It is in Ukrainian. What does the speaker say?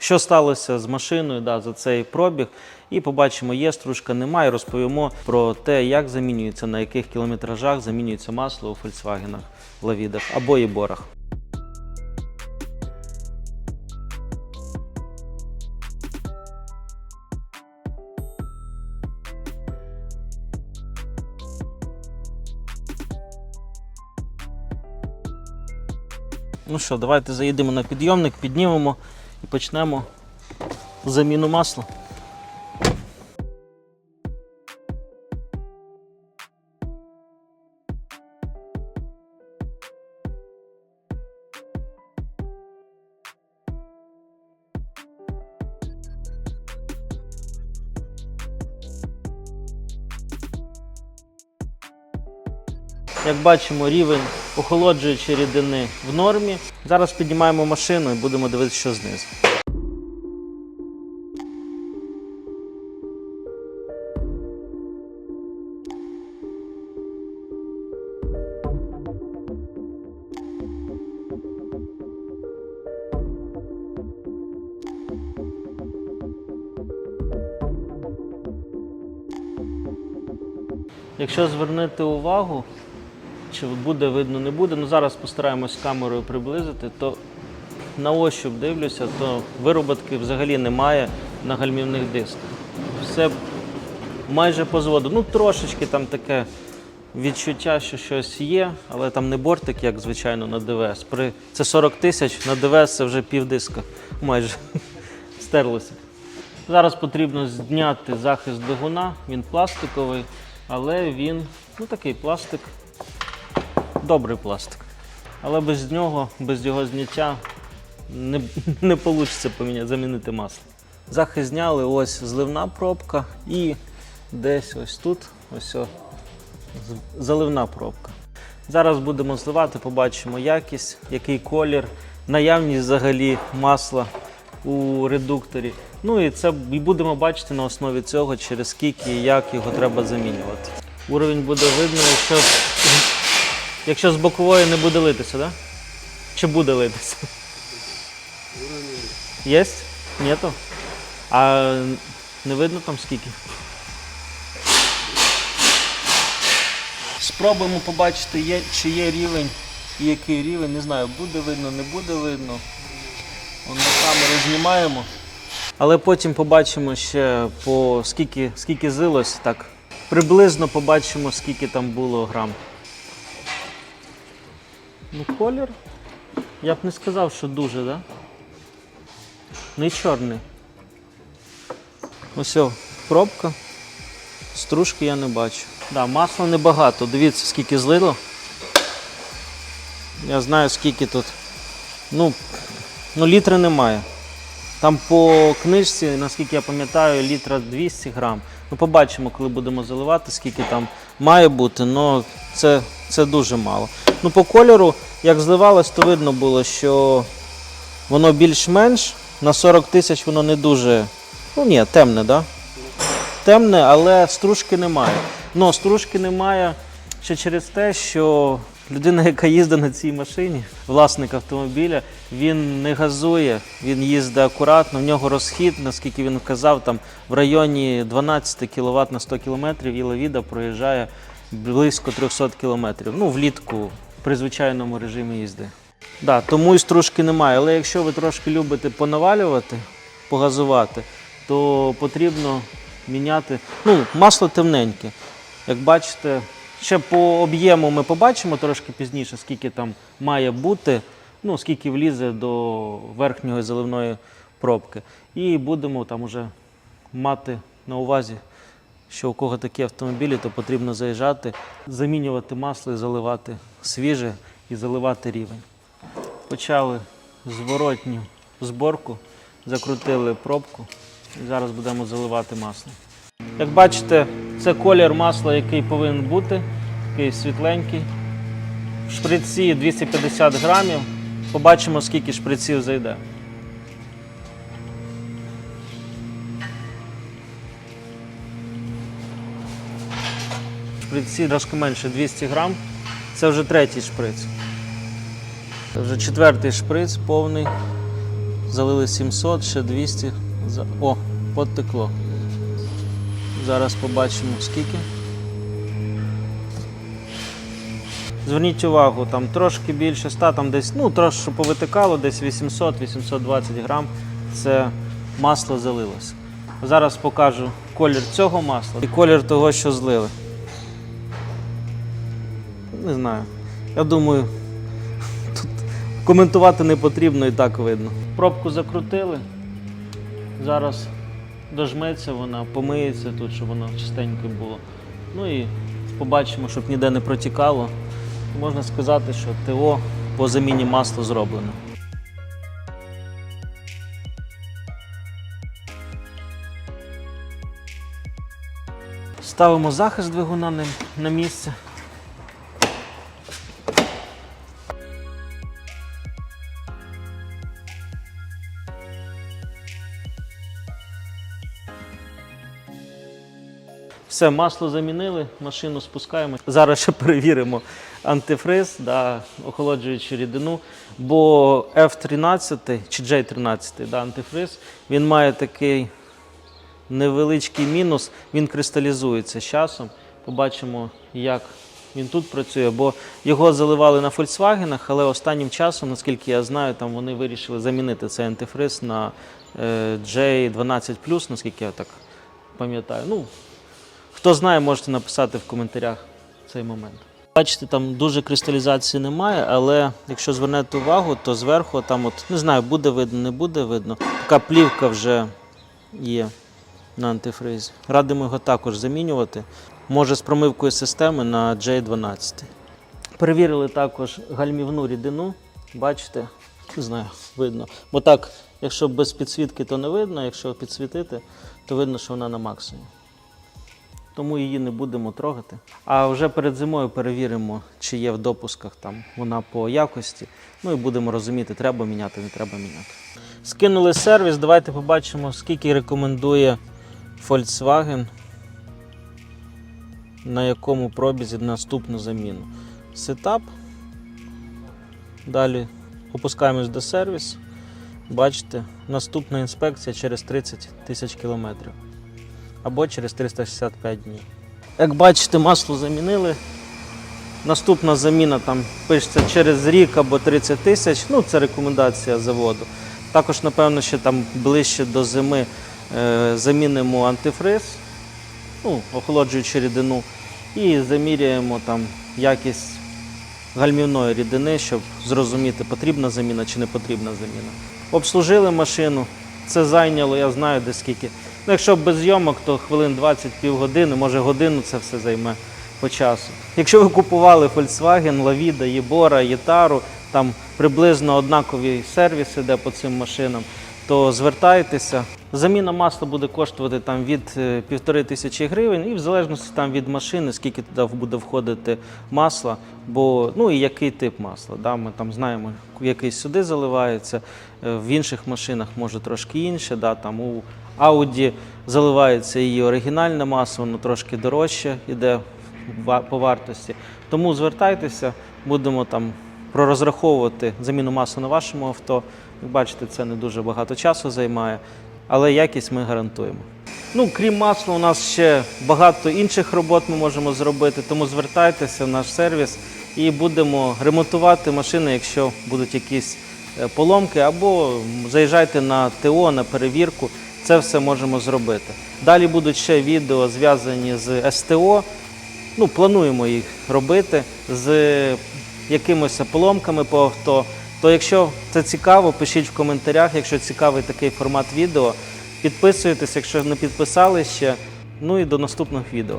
що сталося з машиною да, за цей пробіг. І побачимо, є стружка, немає. Розповімо про те, як замінюється, на яких кілометражах замінюється масло у Volkswagen, Лавідах або і борах. Ну що, давайте заїдемо на підйомник, піднімемо і почнемо заміну масла. Як бачимо, рівень охолоджуючої рідини в нормі. Зараз піднімаємо машину і будемо дивитися, що знизу. Якщо звернути увагу, чи буде видно, не буде, ну зараз постараємось камерою приблизити, то на ощуп дивлюся, то вироботки взагалі немає на гальмівних дисках. Все майже по зводу. Ну, трошечки там таке відчуття, що щось є, але там не бортик, як звичайно, на ДВС. При... Це 40 тисяч, на ДВС це вже пів диска майже стерлося. Зараз потрібно зняти захист двигуна, він пластиковий, але він ну такий пластик, добрий пластик. Але без нього, без його зняття не, не вийде поміняти, замінити масло. Захист зняли, ось зливна пробка і десь ось тут ось о, заливна пробка. Зараз будемо зливати, побачимо якість, який колір, наявність взагалі масла у редукторі. Ну і це і будемо бачити на основі цього, через скільки і як його треба замінювати. Уровень буде видно, якщо, якщо з бокової не буде литися, да? Чи буде литися? Є? Нету? А не видно там скільки? Спробуємо побачити, є, чи є рівень і який рівень. Не знаю, буде видно, не буде видно. Вон на камеру знімаємо. Але потім побачимо ще по скільки, скільки злилось, так. Приблизно побачимо, скільки там було грам. Ну, колір. Я б не сказав, що дуже? Да? Не чорний. Ось пробка. Стружки я не бачу. Да, масла небагато. Дивіться, скільки злило. Я знаю, скільки тут. Ну, ну літри немає. Там по книжці, наскільки я пам'ятаю, літра 200 грам. Ну, побачимо, коли будемо заливати, скільки там має бути, але це, це дуже мало. Ну, по кольору, як зливалось, то видно було, що воно більш-менш. На 40 тисяч воно не дуже. Ну ні, темне. Да? Темне, але стружки немає. Ну, стружки немає ще через те, що людина, яка їздить на цій машині, власник автомобіля, він не газує, він їздить акуратно, в нього розхід, наскільки він вказав, там в районі 12 кВт на 100 км і Лавіда проїжджає близько 300 км. Ну, влітку при звичайному режимі їзди. Да, тому і стружки немає. Але якщо ви трошки любите понавалювати, погазувати, то потрібно міняти. Ну, масло темненьке. Як бачите, ще по об'єму ми побачимо трошки пізніше, скільки там має бути, ну, скільки влізе до верхньої заливної пробки. І будемо там уже мати на увазі, що у кого такі автомобілі, то потрібно заїжджати, замінювати масло і заливати свіже і заливати рівень. Почали зворотню зборку, закрутили пробку і зараз будемо заливати масло. Як бачите, це колір масла, який повинен бути, такий світленький. В шприці 250 грамів. Побачимо, скільки шприців зайде. Шприці трошки менше 200 грам. Це вже третій шприц. Це вже четвертий шприц повний. залили 700, ще 200. О, потекло. Зараз побачимо скільки. Зверніть увагу, там трошки більше 100, там десь, ну трошки повитикало, десь 800-820 грам. Це масло залилося. Зараз покажу колір цього масла і колір того, що злили. Не знаю. Я думаю, тут коментувати не потрібно і так видно. Пробку закрутили. Зараз дожметься вона, помиється тут, щоб воно чистеньке було. Ну і побачимо, щоб ніде не протікало. Можна сказати, що ТО по заміні масла зроблено. Ставимо захист двигуна на, місце. Все, масло замінили, машину спускаємо. Зараз ще перевіримо антифриз, да, охолоджуючу рідину. Бо F13 чи J13 да, антифриз, він має такий невеличкий мінус, він кристалізується з часом. Побачимо, як він тут працює, бо його заливали на Volkswagen, але останнім часом, наскільки я знаю, там вони вирішили замінити цей антифриз на е, J12, наскільки я так пам'ятаю. Ну, Хто знає, можете написати в коментарях цей момент. Бачите, там дуже кристалізації немає, але якщо звернете увагу, то зверху там, от не знаю, буде видно, не буде видно. Така плівка вже є на антифризі. Радимо його також замінювати. Може з промивкою системи на J12. Перевірили також гальмівну рідину. Бачите, не знаю, видно. Бо так, якщо без підсвітки, то не видно, якщо підсвітити, то видно, що вона на максимумі тому її не будемо трогати. А вже перед зимою перевіримо, чи є в допусках там вона по якості. Ну і будемо розуміти, треба міняти, не треба міняти. Скинули сервіс. Давайте побачимо, скільки рекомендує Volkswagen, на якому пробізі наступну заміну. Сетап. Далі опускаємось до сервісу. Бачите, наступна інспекція через 30 тисяч кілометрів або через 365 днів. Як бачите, масло замінили. Наступна заміна там пишеться через рік або 30 тисяч. Ну, це рекомендація заводу. Також, напевно, ще там ближче до зими е, замінимо антифриз, ну, охолоджуючи рідину, і заміряємо там якість гальмівної рідини, щоб зрозуміти, потрібна заміна чи не потрібна заміна. Обслужили машину. Це зайняло, я знаю, де скільки. Ну, якщо без зйомок, то хвилин 20 півгодини, може годину це все займе по часу. Якщо ви купували Volkswagen, Lavida, Єбора, Єтару, там приблизно однакові сервіси, де по цим машинам, то звертайтеся. Заміна масла буде коштувати там від е, півтори тисячі гривень, і в залежності там від машини, скільки туди буде входити масла, бо ну і який тип масла. Да? Ми там знаємо, який сюди заливається, е, в інших машинах може трошки інше. Да? Там у Audi заливається її оригінальне масло, воно трошки дорожче йде по вартості. Тому звертайтеся, будемо там пророзраховувати заміну масла на вашому авто. Як бачите, це не дуже багато часу займає, але якість ми гарантуємо. Ну, крім масла, у нас ще багато інших робот ми можемо зробити, тому звертайтеся в наш сервіс і будемо ремонтувати машини, якщо будуть якісь е, поломки, або заїжджайте на ТО, на перевірку. Це все можемо зробити. Далі будуть ще відео зв'язані з СТО. Ну, плануємо їх робити з якимись поломками по авто. То якщо це цікаво, пишіть в коментарях, якщо цікавий такий формат відео. Підписуйтесь, якщо не підписали ще. Ну і до наступних відео.